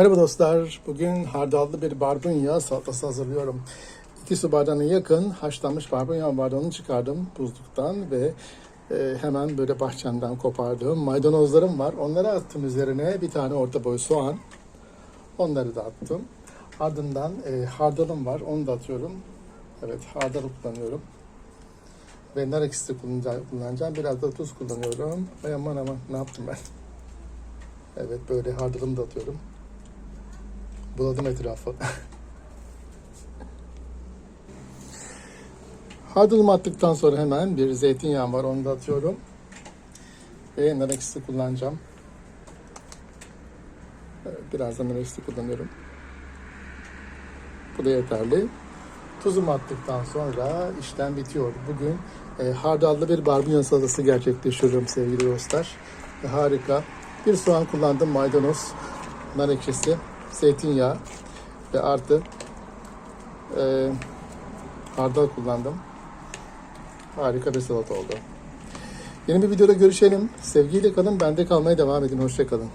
Merhaba dostlar. Bugün hardallı bir barbunya salatası hazırlıyorum. 2 su bardağına yakın haşlanmış barbunya. Onu çıkardım buzluktan ve e, hemen böyle bahçemden kopardığım maydanozlarım var. Onları attım üzerine bir tane orta boy soğan. Onları da attım. Ardından e, hardalım var. Onu da atıyorum. Evet hardal kullanıyorum. Ve nar kullanacağım. kullanacağım. Biraz da tuz kullanıyorum. Ay aman aman ne yaptım ben? Evet böyle hardalımı da atıyorum. Buladım etrafı. Hardalımı attıktan sonra hemen bir zeytinyağım var onu da atıyorum. Ve nar kullanacağım. Evet, Biraz da nar ekşisi kullanıyorum. Bu da yeterli. Tuzumu attıktan sonra işlem bitiyor. Bugün e, hardallı bir barbunya salatası gerçekleştiriyorum sevgili dostlar. E, harika. Bir soğan kullandım, maydanoz, nar ekşisi, zeytinyağı ve artı e, hardal kullandım. Harika bir salata oldu. Yeni bir videoda görüşelim. Sevgiyle kalın, bende kalmaya devam edin. Hoşçakalın.